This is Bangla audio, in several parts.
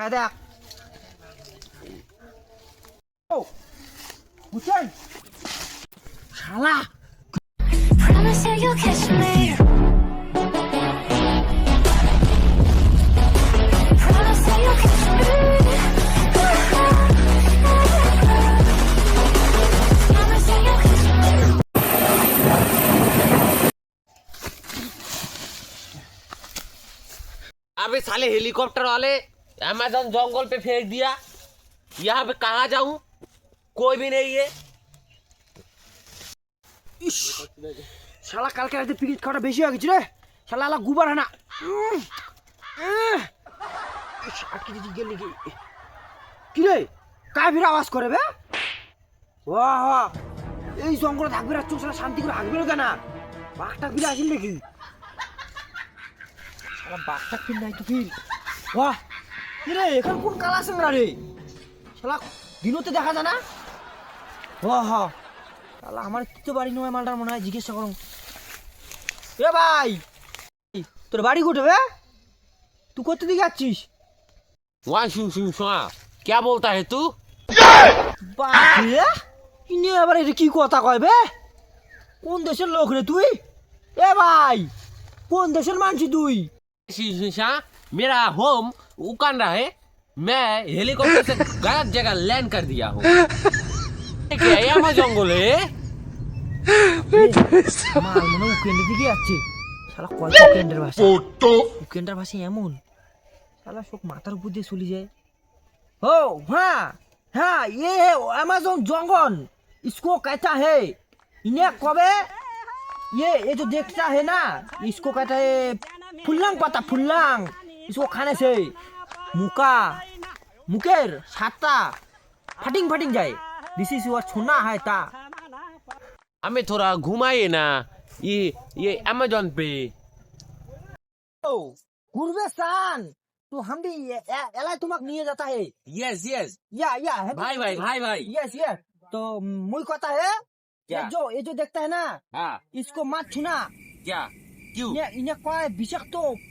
হ্যাঁ দেখ ও বুঝছেন শালা Promise that you'll catch me. Promise that you'll catch me. Promise that you'll catch me. अबे साले हेलीकॉप्टर वाले अमेजोन जंगल पे फेंक दिया यहाँ पे कहाँ जाऊँ कोई भी नहीं है ইস শালা কালকে রাতে পিরিত খাওয়াটা বেশি হয়ে গেছে রে শালা আলা গুবার হয় না উম, আহ, ইস, আটকে দিদি গেলি কি কি রে কায় ফিরে আওয়াজ করে বে ওয়াহ এই জঙ্গলে থাকবে না চোখ শালা শান্তি করে হাঁকবে না কেন বাঘটা ফিরে আসিল নাকি শালা বাঘটা ফির নাই তো ফির বাহ কি রে এখন কোন কালার আছে না রে? শালা দিনতে দেখা যায় না? বাহ শালা আমার তো বাড়ি নয় মালটার মনে হয় জিজ্ঞাসা করুন এ ভাই তোর বাড়ি কোথাবে হ্যাঁ? তুই কত দিকে যাচ্ছিস? ওয়াই শু শু শোনা কে বলতা হে তু? বাপরে ইনি আবার এটা কি কথা কয়বে কোন দেশের লোক রে তুই? এ ভাই কোন দেশের মানুষ তুই? শা मेरा होम उकांडा है मैं हेलीकॉप्टर से गलत जगह लैंड कर दिया हूँ क्या है यहाँ जंगल है মাল মনে হয় উকেন্ডের দিকে যাচ্ছে শালা কয় উকেন্ডের ভাষা উকেন্ডের ভাষা এমন শালা সব মাথার উপর দিয়ে চলে যায় ও হ্যাঁ হ্যাঁ ये है अमेजोन जंगल इसको कहता है इन्हें कबे ये ये जो देखता है ना इसको कहता है फुल्लांग पता फुल्लांग इसको खाने से मुका मुकेर छाता फटिंग फटिंग जाए दिस इज़ योर छुना है ता हमें थोड़ा घुमाइए ना ये ये अमेजोन पे गुरबे तो हम भी ए- ए- एला तुमक निये जाता है यस यस या या है भाई भाई भाई भाई यस यस तो मुई कहता है ये क्या? जो ये जो देखता है ना हाँ इसको मत छूना क्या क्यों इन्हें इन्हें कौन विषाक्त पदार्थ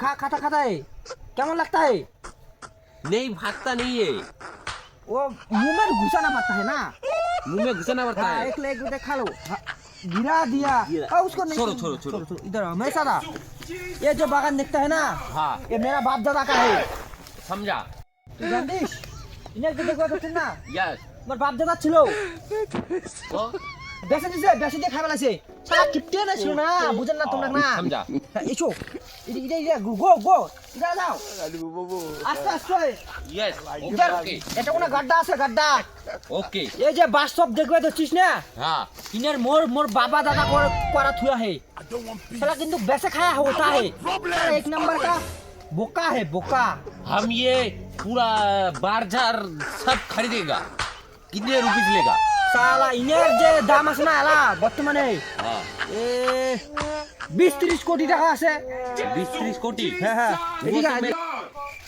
खा खाता खाता है कैमन लगता है नहीं भागता नहीं है वो मुंह में घुसाना पड़ता है ना मुंह में घुसाना पड़ता है एक लेग उठे खा लो गिरा दिया आ, उसको नहीं छोड़ो छोड़ो छोड़ो इधर मेरे साथ ये जो बागान दिखता है ना हाँ ये मेरा बाप दादा का है समझा तू जानती इन्हें कितने को तो सुनना यस मेरा बाप दादा छिलो বেসে দিছে বেসে দিয়ে খাই পেলাইছে সারা কিপটে না ছিল না বুঝেন না তোমরা না समझा হ্যাঁ, এসো এটা এটা এটা গো গো গো এটা যাও আস্তে আস্তে यस ইধার ओके এটা কোনো গাড্ডা আছে গাড্ডা ओके এই যে বাস সব দেখবে দেখছিস না हाँ ইনার মোর মোর বাবা দাদা করে করা থুয়া হে साला কিন্তু বেসে খায়া होता है साला एक नंबर का बोका है बोका हम ये पूरा बारजार सब खरीदेगा कितने रुपीस लेगा साला ইনের যে দাম আছে না এলা বর্তমানে हाँ এ বিশ ত্রিশ কোটি টাকা আছে बीस तीस कोटी হ্যাঁ হ্যাঁ वो এদিকে तो আয়। मैं-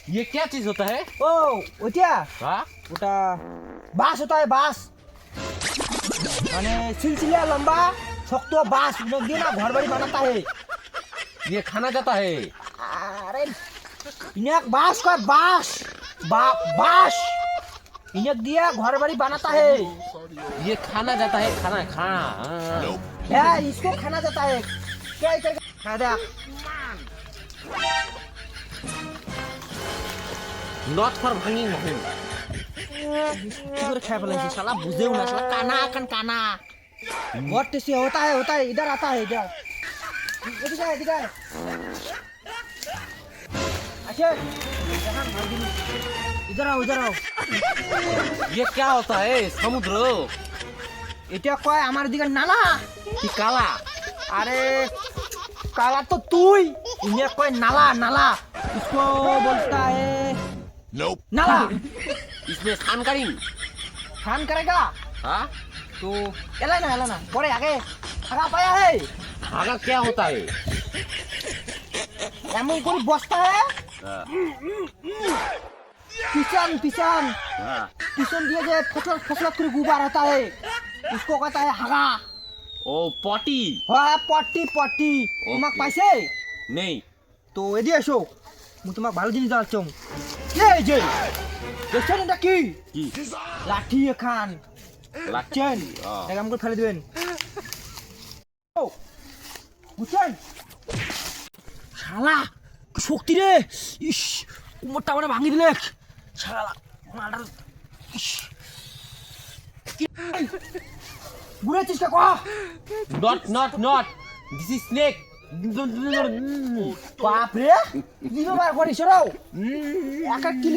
ये क्या चीज होता है ও ওইটা हाँ ওটা বাস হতা হয় বাস মানে সিলসিলা লম্বা শক্ত বাস লোক দিয়ে না ঘর বাড়ি বানাতা হে ये खाना जाता है আরে ইনাক বাস কয় বাস বা বাস ইনাক দিয়া ঘর বাড়ি বানাতা হে ये खाना जाता है खाना खाना हाँ। হ্যাঁ इसको खाना जाता है क्या करके खा दे नॉट फॉर भांगिंग मोहन কি করে খাই ফেলাইছে শালা বুঝেও না শালা কানা কান কানা बहुत टेस्टी होता है होता है इधर आता है इधर इधर आए इधर आए अच्छा यहाँ मार दी। इधर आओ इधर आओ ये क्या होता है समुद्र এটা কয় আমার দিকে নালা कि काला আরে কালা তো তুই ইন্ডিয়া কয় নালা নালা इसको बोलता है नाला इसमें स्नान करेंगे खान करेगा हाँ तो एला ना एला ना परे आगे আগা পায়া হে भागा क्या होता है এমন করে বস্তা হে हाँ, পিছন পিছন हाँ। পিছন দিয়ে যে ফসল ফসল করে গুবার होता है उसको कहता है হাগা ओ पॉटी হয় পট্টি পট্টি তোমাক Okay. পাইছে नहीं তো এদি এসো মই তোমাক ভালো জিনিস দেওয়াচ্ছ এই যে দেখছেন এটা কি কি লাঠি এখান লাগছেন বুঝছেন একাম করে ফেলে দেবেন ও, বুঝছেন শালা কি শক্তি রে। ইস কুমোরটা আমার ভাঙি দিলে। ঘুরে চেষ্টা কর not not not this is snake বার করে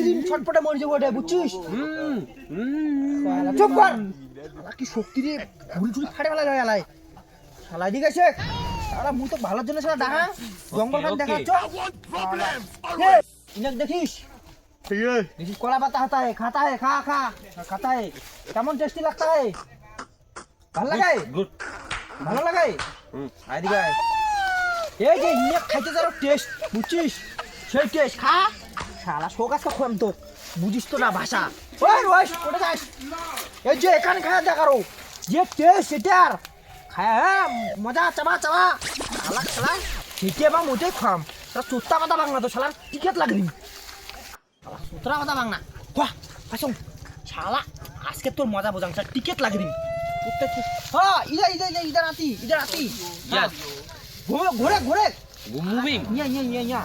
দিন ছটপটে মরে যাব বুঝছিস? কি শক্তি রে। ঘুরি ঝুড়ি ফাটে ফেলা যায় এলায়। শালা দিকে আরে মুই তো ভালোর জন্য সারা ডাহা জঙ্গল কাট দেখাচ্ছ। ইনাক দেখিস? দেখিস কলা পাতা হাতা হে খাতা হে খা খা খাতা হে কেমন টেস্টি লাগতা হে ভালো লাগে গুড ভালো লাগে হুম আই দিগা এই যে ইনাক খাইতে যারো টেস্ট বুঝছিস? সেই টেস্ট খা। শালা শোকাস তো খোয়াম তো বুঝিস তো না ভাষা। ওই রয়েস ওটা যাস? এই যে এখানে খাওয়া দেখারো যে টেস্ট এটা আর হ্যাঁ, হ্যাঁ মজা চাবা চাবা। শালা শালা ঠিকই এবং মোটেই খাম। তোরা চুত্তা পাতা ভাঙনা তো শালার টিকিট লাগলি শালা সুতরা পাতা ভাঙনা খা আসুন। শালা আজকে তোর মজা বোঝাং স্যার টিকিট লাগলি হ্যাঁ ইদা ইদা ইদা ইদা রাতি ইদা রাতি। হ্যাঁ। ঘোরে ঘোরে। ঘোরে মুভিং ইয়া ইয়া ইয়া ইয়া।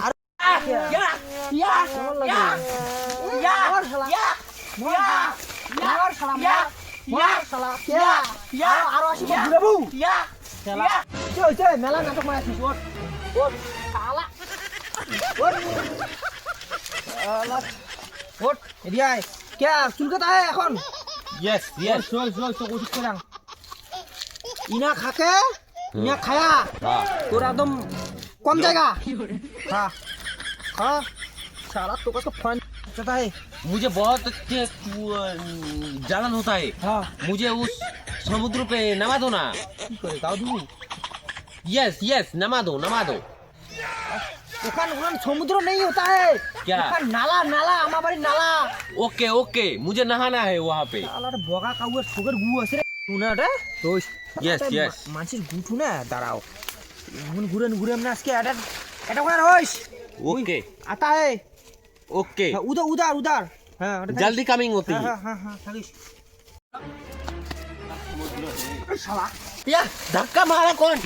হ্যাঁ। এখন ইনা খাকে ইনা খায়া তোর একদম কম জায়গা হ্যাঁ হ্যাঁ সারা তো কাছে ফান চাতা है मुझे बहुत अच्छे जलन होता है हाँ मुझे उस समुद्र पे नमा दो ना কি করে গাও দিবি यस यस नमा दो नमा दो ওখান ওখান সমুদ্র নেই होता है क्या? ওখান নালা নালা আমার বাড়ি নালা ओके ओके मुझे नहाना है वहाँ पे আলার বগা কাউয়ের সুগের গু আছে রে শুনা রে দোষ Yes, yes. মানুষের গুঠু না দাঁড়াও এমন ঘুরে ঘুরে না আজকে এটা এটা কোথায় রইস ओके आता है ओके उधर उधर उधर जल्दी कमिंग होती है हाँ हाँ हाँ साला या धक्का मारा कौन